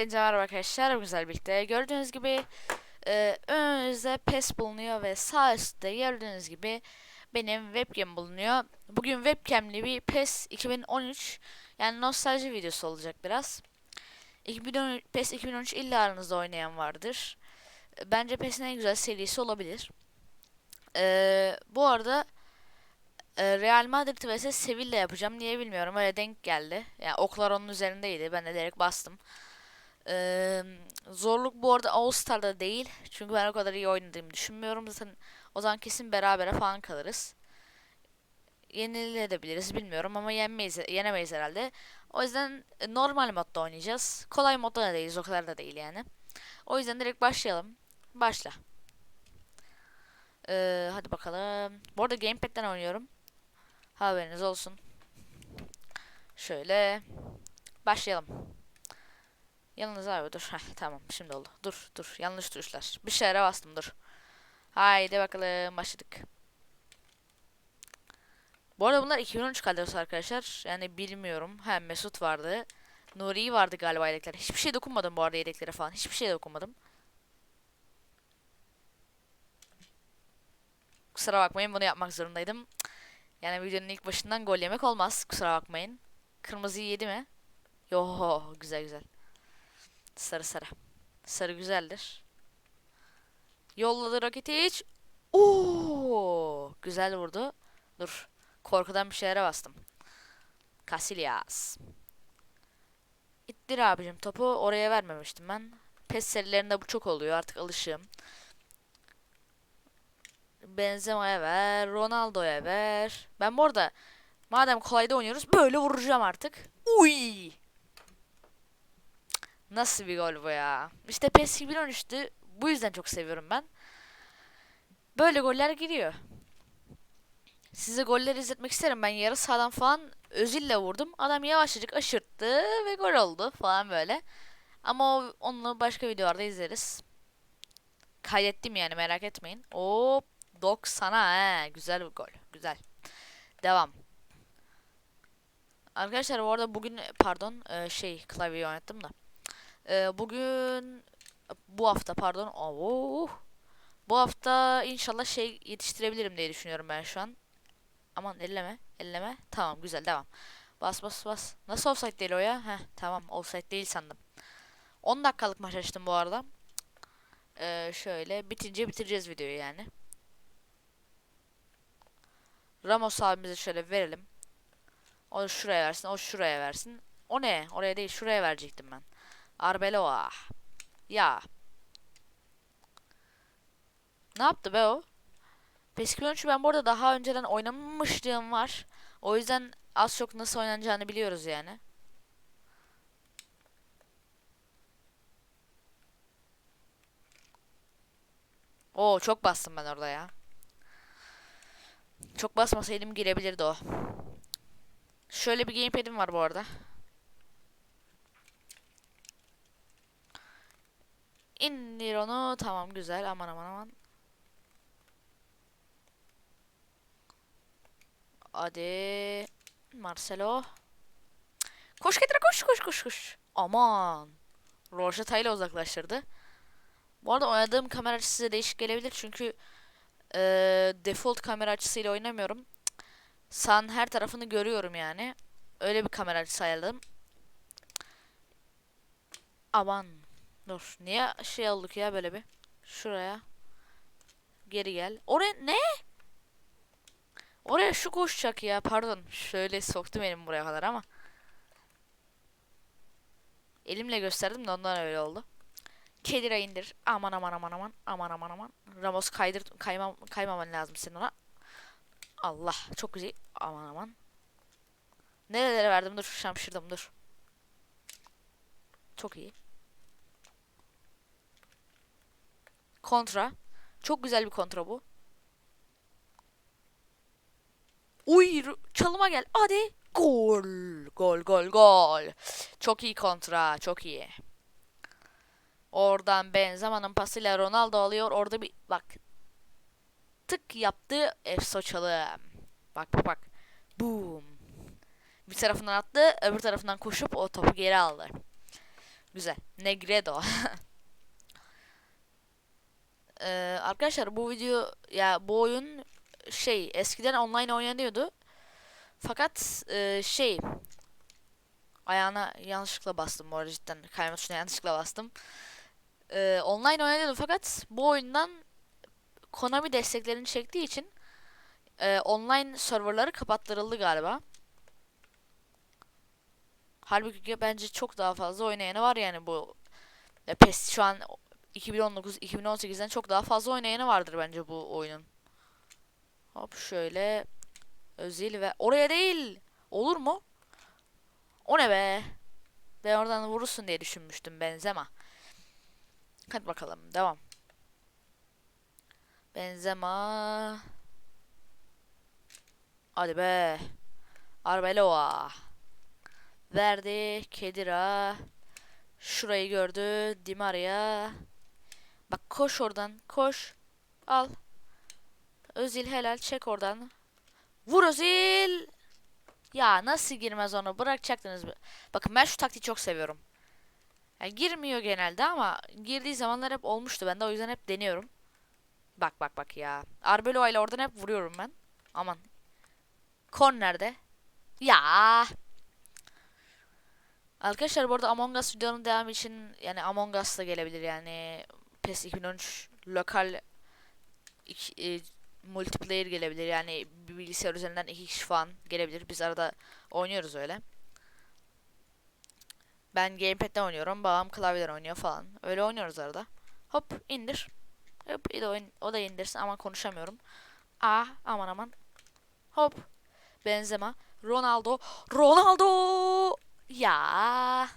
Hepinize merhaba arkadaşlar. Güzel birlikte. Gördüğünüz gibi e, önünüzde PES bulunuyor ve sağ üstte gördüğünüz gibi benim webcam bulunuyor. Bugün webcamli bir PES 2013 yani nostalji videosu olacak biraz. 2013, PES 2013 illa aranızda oynayan vardır. E, Bence PES'in en güzel serisi olabilir. E, bu arada e, Real Madrid vs Sevilla yapacağım. Niye bilmiyorum. Öyle denk geldi. Yani oklar onun üzerindeydi. Ben de direkt bastım. Zorluk bu arada All Star'da değil. Çünkü ben o kadar iyi oynadığımı düşünmüyorum. Zaten o zaman kesin berabere falan kalırız. Yenilebiliriz bilmiyorum ama yenmeyiz, yenemeyiz herhalde. O yüzden e, normal modda oynayacağız. Kolay modda da değiliz o kadar da değil yani. O yüzden direkt başlayalım. Başla. Ee, hadi bakalım. Bu arada Gamepad'den oynuyorum. Haberiniz olsun. Şöyle. Başlayalım. Yalnız abi dur. Heh, tamam şimdi oldu. Dur dur. Yanlış tuşlar. Bir şeylere bastım dur. Haydi bakalım başladık. Bu arada bunlar 2013 kadrosu arkadaşlar. Yani bilmiyorum. Hem Mesut vardı. Nuri vardı galiba yedekler. Hiçbir şey dokunmadım bu arada yedeklere falan. Hiçbir şey dokunmadım. Kusura bakmayın bunu yapmak zorundaydım. Yani videonun ilk başından gol yemek olmaz. Kusura bakmayın. Kırmızıyı yedi mi? Yo güzel güzel. Sarı sarı. Sarı güzeldir. Yolladı roketi hiç. Oo, güzel vurdu. Dur. Korkudan bir şeylere bastım. Casillas. İttir abicim topu oraya vermemiştim ben. Pes serilerinde bu çok oluyor artık alışığım. Benzema'ya ver, Ronaldo'ya ver. Ben bu arada madem kolayda oynuyoruz böyle vuracağım artık. Uy! Nasıl bir gol bu ya? İşte PES 2013'tü. Bu yüzden çok seviyorum ben. Böyle goller giriyor. Size goller izletmek isterim. Ben yarı sahadan falan Özil'le vurdum. Adam yavaşçık aşırttı ve gol oldu falan böyle. Ama o, onu başka videolarda izleriz. Kaydettim yani merak etmeyin. Hop 90'a he. Güzel bir gol. Güzel. Devam. Arkadaşlar bu arada bugün pardon e, şey klavyeyi oynattım da. Ee, bugün bu hafta pardon. Oo. Bu hafta inşallah şey yetiştirebilirim diye düşünüyorum ben şu an. Aman elleme, elleme. Tamam güzel devam. Bas bas bas. Nasıl offside değil o ya? Heh tamam offside değil sandım. 10 dakikalık maç açtım bu arada. Ee, şöyle bitince bitireceğiz videoyu yani. Ramos abimize şöyle verelim. O şuraya versin, o şuraya versin. O ne? Oraya değil, şuraya verecektim ben. Arbeloa. Ya. Ne yaptı be o? PES 2013'ü ben bu arada daha önceden oynamışlığım var. O yüzden az çok nasıl oynanacağını biliyoruz yani. Oo çok bastım ben orada ya. Çok basmasaydım girebilirdi o. Şöyle bir gamepad'im var bu arada. İndir onu. Tamam güzel. Aman aman aman. Hadi. Marcelo. Koş Ketra koş koş koş koş. Aman. Roşata ile uzaklaştırdı. Bu arada oynadığım kamera açısı size değişik gelebilir çünkü e, default kamera açısıyla oynamıyorum. San her tarafını görüyorum yani. Öyle bir kamera açısı ayarladım. Aman. Dur. Niye şey olduk ya böyle bir? Şuraya. Geri gel. Oraya ne? Oraya şu koşacak ya. Pardon. Şöyle soktum elimi buraya kadar ama. Elimle gösterdim de ondan öyle oldu. Kedira indir. Aman aman aman aman. Aman aman aman. Ramos kaydır kaymam kaymaman lazım senin ona. Allah çok güzel. Aman aman. Nerelere verdim? Dur şamşırdım dur. Çok iyi. Kontra. Çok güzel bir kontra bu. Uy çalıma gel. Hadi. Gol. Gol gol gol. Çok iyi kontra. Çok iyi. Oradan Benzema'nın pasıyla Ronaldo alıyor. Orada bir bak. Tık yaptı. Efso çalım. Bak bak bak. Boom. Bir tarafından attı. Öbür tarafından koşup o topu geri aldı. Güzel. Negredo. Ee, arkadaşlar bu video ya bu oyun şey eskiden online oynanıyordu. Fakat e, şey ayağına yanlışlıkla bastım bu arada cidden kayma tuşuna yanlışlıkla bastım. Ee, online oynanıyordu fakat bu oyundan Konami desteklerini çektiği için e, online serverları kapattırıldı galiba. Halbuki bence çok daha fazla oynayanı var yani bu ya PES şu an 2019-2018'den çok daha fazla oynayanı vardır bence bu oyunun. Hop şöyle Özil ve oraya değil. Olur mu? O ne be? Ben oradan vurursun diye düşünmüştüm Benzema. Hadi bakalım devam. Benzema. Hadi be. Arbeloa. Verdi. Kedira. Şurayı gördü. Di Maria. Bak koş oradan. Koş. Al. Özil helal. Çek oradan. Vur Özil. Ya nasıl girmez onu? Bırakacaktınız. Bakın ben şu taktiği çok seviyorum. Yani girmiyor genelde ama girdiği zamanlar hep olmuştu. Ben de o yüzden hep deniyorum. Bak bak bak ya. Arbeloa ile oradan hep vuruyorum ben. Aman. Korner'de. Ya. Arkadaşlar bu arada Among Us videonun devamı için yani Among Us da gelebilir yani PES 2013 lokal iki, e, multiplayer gelebilir yani bilgisayar üzerinden iki kişi falan gelebilir biz arada oynuyoruz öyle. Ben gamepad'den oynuyorum babam klavyeden oynuyor falan öyle oynuyoruz arada. Hop indir. Hop o o da indirsin ama konuşamıyorum. Ah aman aman. Hop. Benzema. Ronaldo. Ronaldo. Ya.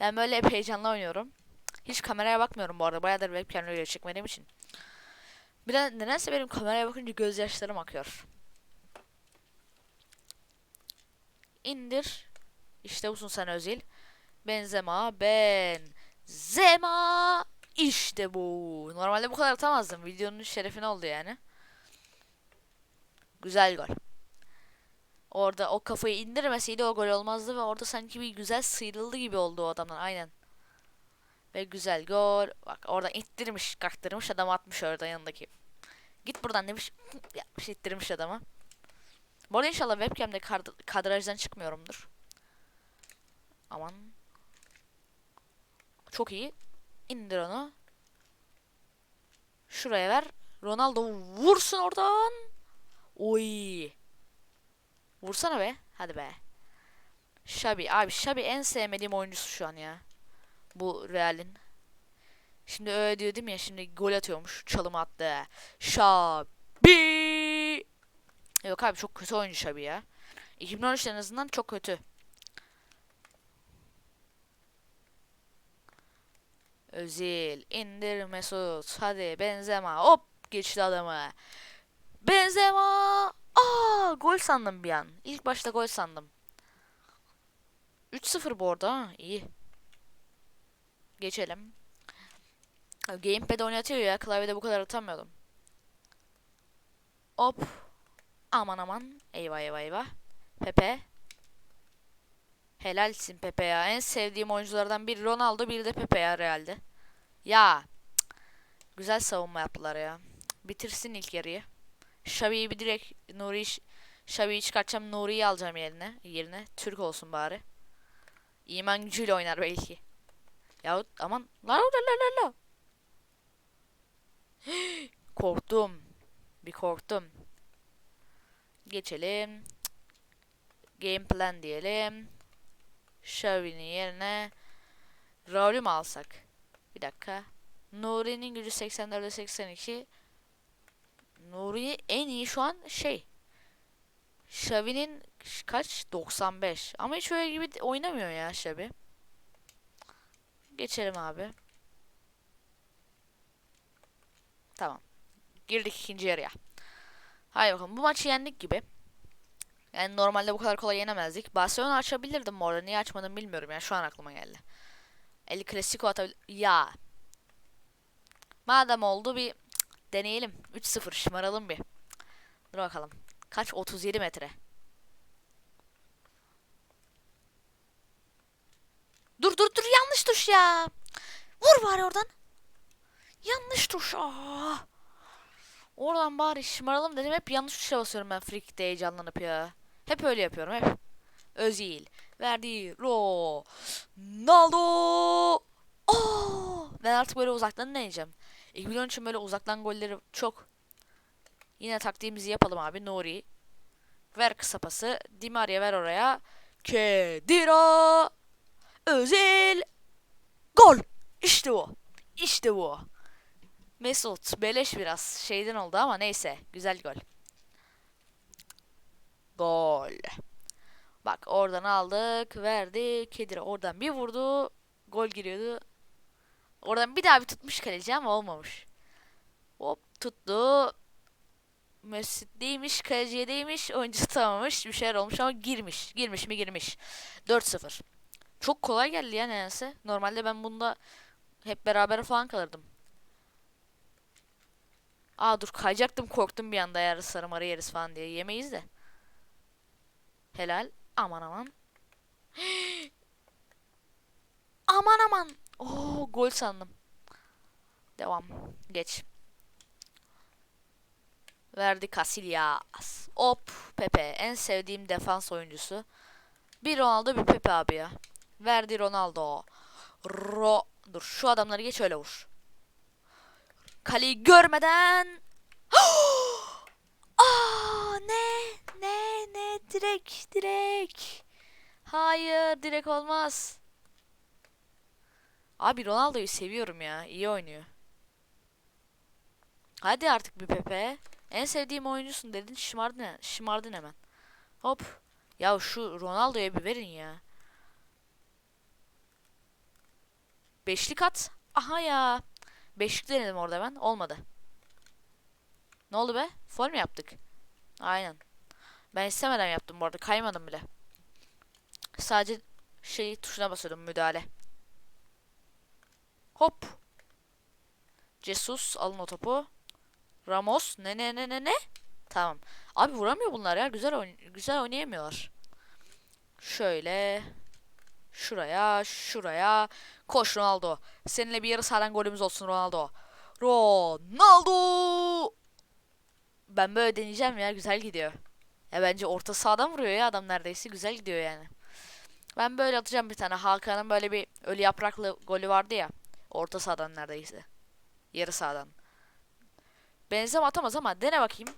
Ben böyle hep heyecanla oynuyorum. Hiç kameraya bakmıyorum bu arada. Bayağıdır webcam'le video çekmediğim için. Bir de nedense benim kameraya bakınca gözyaşlarım akıyor. İndir. İşte busun sen Özil. Benzema. Benzema. İşte bu. Normalde bu kadar atamazdım. Videonun şerefine oldu yani. Güzel gol. Orada o kafayı indirmeseydi o gol olmazdı ve orada sanki bir güzel sıyrıldı gibi oldu o adamdan aynen. Ve güzel gol. Bak orada ittirmiş, kaktırmış adam atmış orada yanındaki. Git buradan demiş. Yapmış ittirmiş adamı. Bu arada inşallah webcam'de kad kadrajdan çıkmıyorumdur. Aman. Çok iyi. İndir onu. Şuraya ver. Ronaldo vursun oradan. Oy. Vursana be. Hadi be. Şabi. Abi Şabi en sevmediğim oyuncusu şu an ya. Bu Real'in. Şimdi öyle diyor değil mi ya? Şimdi gol atıyormuş. Çalım attı. Şabi. Yok abi çok kötü oyuncu Şabi ya. 2013 en azından çok kötü. Özil. indir Mesut. Hadi Benzema. Hop geçti adamı. Benzema. Aa gol sandım bir an. İlk başta gol sandım. 3-0 bu arada ha. İyi. Geçelim. Gamepad oynatıyor ya. Klavyede bu kadar atamıyordum. Hop. Aman aman. Eyvah eyvah eyvah. Pepe. Helalsin Pepe ya. En sevdiğim oyunculardan biri Ronaldo, biri de Pepe ya Real'de. Ya. Güzel savunma yaptılar ya. Bitirsin ilk yarıyı. Şabi'yi bir direkt Nuri Şabi'yi çıkartacağım. Nuri'yi alacağım yerine. Yerine Türk olsun bari. İman gücüyle oynar belki. Yahut aman la la la la korktum. Bir korktum. Geçelim. Game plan diyelim. Şabi'nin yerine Raul'ü mü alsak? Bir dakika. Nuri'nin gücü 84'e 82. Nuri en iyi şu an şey. Xavi'nin kaç? 95. Ama hiç öyle gibi oynamıyor ya Xavi. Geçelim abi. Tamam. Girdik ikinci yarıya. Haydi bakalım. Bu maçı yendik gibi. Yani normalde bu kadar kolay yenemezdik. Barcelona açabilirdim bu arada. Niye açmadım bilmiyorum ya. Şu an aklıma geldi. El Clasico atabilir. Ya. Madem oldu bir deneyelim. 3-0 şımaralım bir. Dur bakalım. Kaç? 37 metre. Dur dur dur yanlış tuş ya. Vur bari oradan. Yanlış tuş. Aa. Oradan bari şımaralım dedim. Hep yanlış tuşa basıyorum ben frikikte heyecanlanıp ya. Hep öyle yapıyorum hep. Özil. Verdi. Ro. Naldo. Oh! Ben artık böyle uzaktan deneyeceğim. 2013'ün böyle uzaktan golleri çok. Yine taktiğimizi yapalım abi. Nuri. Ver kısa pası. Di Maria ver oraya. Kedira. Özil. Gol. İşte bu. İşte bu. Mesut beleş biraz şeyden oldu ama neyse güzel gol. Gol. Bak oradan aldık verdi Kedira oradan bir vurdu gol giriyordu. Oradan bir daha bir tutmuş kaleci ama olmamış. Hop tuttu. Mesut değmiş kaleciye değmiş oyuncu tutamamış bir şeyler olmuş ama girmiş. Girmiş mi girmiş. 4-0. Çok kolay geldi ya nedense. Normalde ben bunda hep beraber falan kalırdım. Aa dur kayacaktım korktum bir anda eğer sarı marı yeriz falan diye. Yemeyiz de. Helal. Aman aman. aman aman. Oo gol sandım. Devam. Geç. Verdi Casillas. Hop Pepe. En sevdiğim defans oyuncusu. Bir Ronaldo bir Pepe abi ya. Verdi Ronaldo. Ro Dur şu adamları geç öyle vur. Kaleyi görmeden Aa ne ne ne direk direk. Hayır direk olmaz. Abi Ronaldo'yu seviyorum ya. iyi oynuyor. Hadi artık bir Pepe. En sevdiğim oyuncusun dedin şımardın, şımardın hemen. Hop. Ya şu Ronaldo'ya bir verin ya. Beşlik at. Aha ya. Beşlik denedim orada ben. Olmadı. Ne oldu be? Foul mu yaptık? Aynen. Ben istemeden yaptım bu arada. Kaymadım bile. Sadece şeyi tuşuna basıyordum müdahale. Hop. Jesus alın o topu. Ramos ne ne ne ne ne? Tamam. Abi vuramıyor bunlar ya. Güzel oyn- güzel oynayamıyorlar. Şöyle şuraya, şuraya. Koş Ronaldo. Seninle bir yarı sahadan golümüz olsun Ronaldo. Ronaldo. Ben böyle deneyeceğim ya. Güzel gidiyor. Ya bence orta sahadan vuruyor ya adam neredeyse. Güzel gidiyor yani. Ben böyle atacağım bir tane. Hakan'ın böyle bir ölü yapraklı golü vardı ya. Orta sahadan neredeyse. Yarı sahadan. Benzem atamaz ama dene bakayım.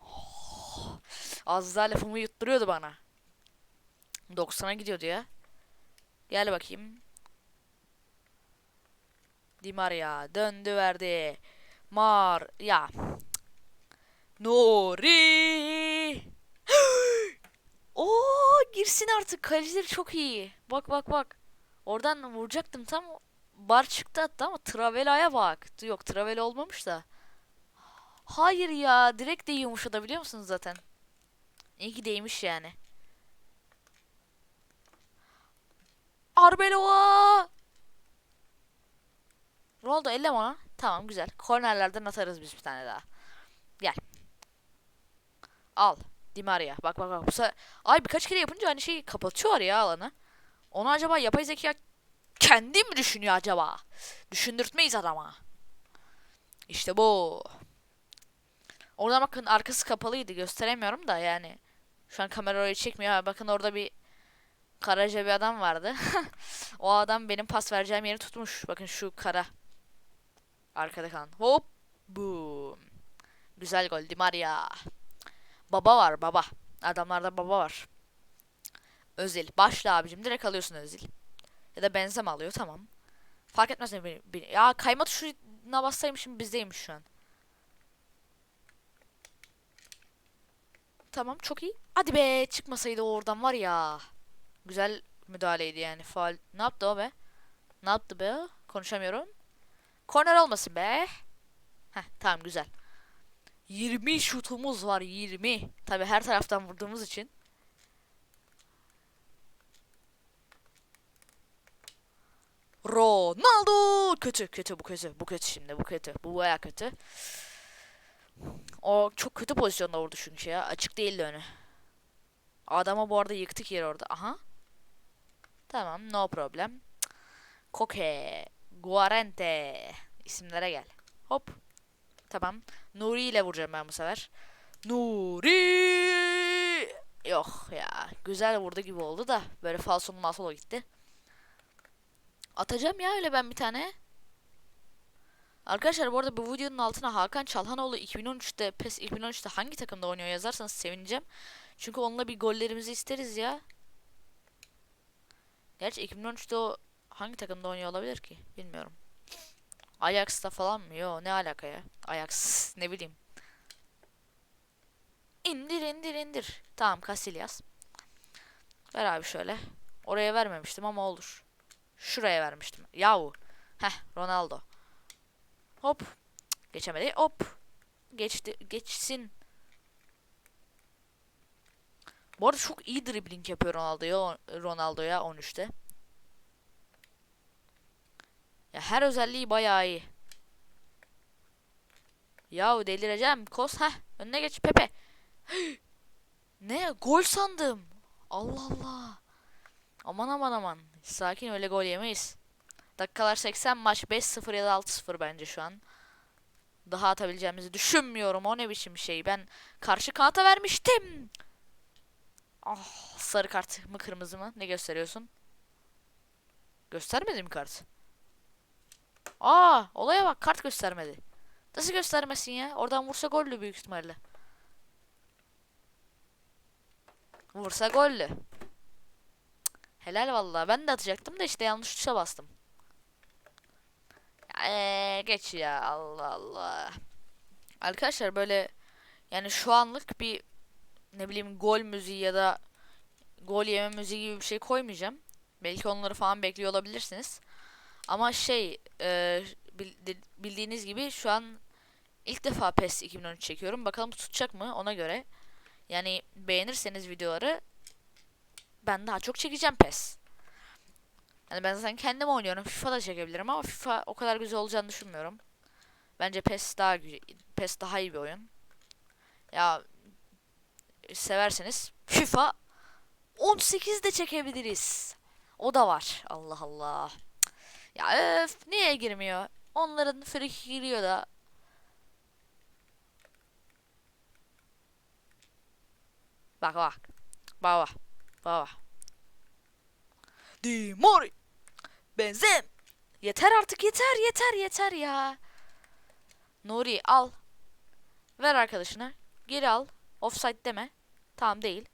Oh, az daha lafımı yutturuyordu bana. 90'a gidiyordu ya. Gel bakayım. Di Maria döndü verdi. Mar ya. Nuri. Oo girsin artık. Kalecileri çok iyi. Bak bak bak. Oradan vuracaktım tam bar çıktı hatta ama Travela'ya bak. Yok Travela olmamış da. Hayır ya direkt de yumuşatabiliyor musunuz zaten? İyi ki değmiş yani. Arbeloa! Ronaldo elle ona. Tamam güzel. Kornerlerden atarız biz bir tane daha. Gel. Al. Di Maria. Bak bak bak. Bu sefer... Ay birkaç kere yapınca hani şey kapatıyor ya alanı. Onu acaba yapay zeka kendi mi düşünüyor acaba? Düşündürtmeyiz adama. İşte bu. Oradan bakın arkası kapalıydı. Gösteremiyorum da yani. Şu an kamera orayı çekmiyor. Bakın orada bir karaca bir adam vardı. o adam benim pas vereceğim yeri tutmuş. Bakın şu kara. Arkada kalan. Hop. Boom. Güzel gol. Di Maria. Baba var baba. Adamlarda baba var. Özil. Başla abicim. Direkt alıyorsun Özil. Ya da Benzema alıyor. Tamam. Fark etmez. bir- bir- Ya kayma tuşuna bassaymışım bizdeymiş şu an. Tamam çok iyi. Hadi be çıkmasaydı oradan var ya. Güzel müdahaleydi yani. Faal. Ne yaptı o be? Ne yaptı be? Konuşamıyorum. Korner olmasın be. Heh tamam güzel. 20 şutumuz var 20. Tabi her taraftan vurduğumuz için. Ronaldo kötü kötü bu kötü bu kötü şimdi bu kötü bu baya kötü. O çok kötü pozisyonda vurdu çünkü ya açık değildi önü. Adama bu arada yıktık yeri orada. Aha. Tamam no problem. Koke. Guarente. İsimlere gel. Hop. Tamam. Nuri ile vuracağım ben bu sefer. Nuri. Yok ya. Güzel vurdu gibi oldu da. Böyle falsolu masolo gitti. Atacağım ya öyle ben bir tane. Arkadaşlar bu arada bu videonun altına Hakan Çalhanoğlu 2013'te PES 2013'te hangi takımda oynuyor yazarsanız sevineceğim. Çünkü onunla bir gollerimizi isteriz ya. Gerçi 2013'te o hangi takımda oynuyor olabilir ki? Bilmiyorum. Ajax'ta falan mı? Yo ne alaka ya? Ajax ne bileyim. İndir indir indir. Tamam Casillas. Ver abi şöyle. Oraya vermemiştim ama olur. Şuraya vermiştim. Yahu. Heh Ronaldo. Hop. Geçemedi. Hop. Geçti. Geçsin. Bu arada çok iyi dribbling yapıyor Ronaldo'ya Ronaldo'ya 13'te. Ya her özelliği bayağı iyi. Yahu delireceğim. Kos ha önüne geç Pepe. ne? Gol sandım. Allah Allah. Aman aman aman. Sakin öyle gol yemeyiz. Dakikalar 80 maç 5-0 ya da 6-0 bence şu an. Daha atabileceğimizi düşünmüyorum. O ne biçim şey. Ben karşı kanata vermiştim. Ah sarı kart mı kırmızı mı? Ne gösteriyorsun? Göstermedi mi kart? Aa olaya bak kart göstermedi. Nasıl göstermesin ya? Oradan vursa gollü büyük ihtimalle. Vursa gollü. Helal vallahi. Ben de atacaktım da işte yanlış tuşa bastım. Eee geç ya Allah Allah. Arkadaşlar böyle yani şu anlık bir ne bileyim gol müziği ya da gol yeme müziği gibi bir şey koymayacağım. Belki onları falan bekliyor olabilirsiniz. Ama şey e, bildi- bildiğiniz gibi şu an ilk defa PES 2013 çekiyorum. Bakalım tutacak mı ona göre. Yani beğenirseniz videoları ben daha çok çekeceğim PES. Yani ben zaten kendim oynuyorum. FIFA da çekebilirim ama FIFA o kadar güzel olacağını düşünmüyorum. Bence PES daha PES daha iyi bir oyun. Ya severseniz FIFA 18 de çekebiliriz. O da var. Allah Allah. Ya öf niye girmiyor? Onların free kick giriyor da. Bak bak. Bak bak. Bak bak. Di Mori. Benzem. Yeter artık yeter yeter yeter ya. Nuri al. Ver arkadaşına. Geri al. Offside deme. Tamam değil.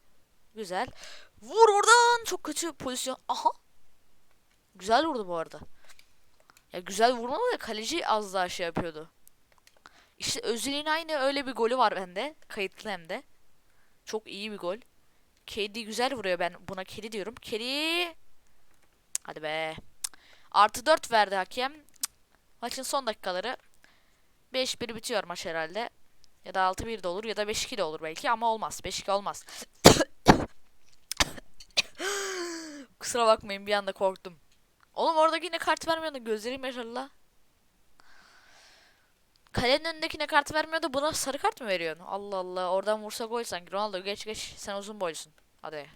Güzel. Vur oradan. Çok kötü pozisyon. Aha. Güzel vurdu bu arada. Ya güzel vurmadı da kaleci az daha şey yapıyordu. İşte Özil'in aynı öyle bir golü var bende. Kayıtlı hem de. Çok iyi bir gol. Kedi güzel vuruyor ben buna kedi diyorum. Kedi. Hadi be. Artı 4 verdi hakem. Maçın son dakikaları. 5-1 bitiyor maç herhalde. Ya da 6-1 de olur ya da 5-2 de olur belki ama olmaz. 5-2 olmaz. Kusura bakmayın bir anda korktum. Oğlum orada yine kart vermiyordu. Gözlerim yaşarı la. Kalenin önündekine kart vermiyordu. Buna sarı kart mı veriyorsun? Allah Allah. Oradan vursa gol sanki. Ronaldo geç geç. Sen uzun boylusun. Hadi.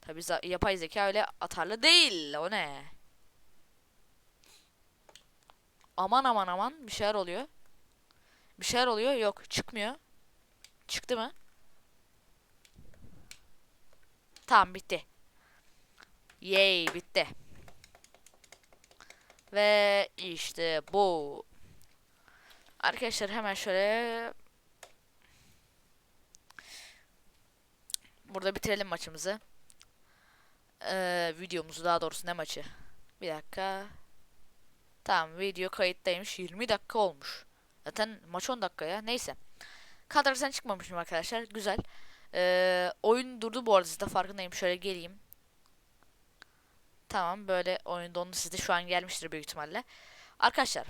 Tabi yapay zeka öyle atarlı değil. O ne? Aman aman aman. Bir şeyler oluyor. Bir şeyler oluyor. Yok. Çıkmıyor. Çıktı mı? Tamam bitti. Yay bitti. Ve işte bu. Arkadaşlar hemen şöyle burada bitirelim maçımızı. Ee, videomuzu daha doğrusu ne maçı? Bir dakika. Tamam video kayıttaymış. 20 dakika olmuş. Zaten maç 10 dakika ya. Neyse. Kadrodan çıkmamışım arkadaşlar. Güzel. Ee, oyun durdu bu arada siz de farkındayım. Şöyle geleyim. Tamam böyle oyun dondu sizde şu an gelmiştir büyük ihtimalle. Arkadaşlar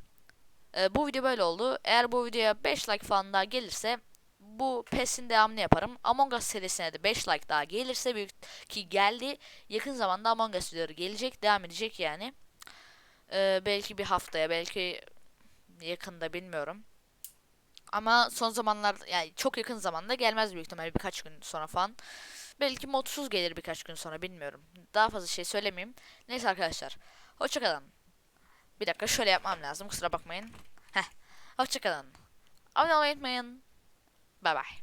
e, bu video böyle oldu. Eğer bu videoya 5 like falan daha gelirse bu PES'in devamını yaparım. Among Us serisine de 5 like daha gelirse büyük ki geldi. Yakın zamanda Among Us videoları gelecek. Devam edecek yani. E, belki bir haftaya belki yakında bilmiyorum. Ama son zamanlar yani çok yakın zamanda gelmez büyük ihtimalle birkaç gün sonra falan. Belki modsuz gelir birkaç gün sonra bilmiyorum. Daha fazla şey söylemeyeyim. Neyse arkadaşlar. Hoşçakalın. Bir dakika şöyle yapmam lazım kusura bakmayın. Heh. Hoşçakalın. Abone olmayı unutmayın. Bay bay.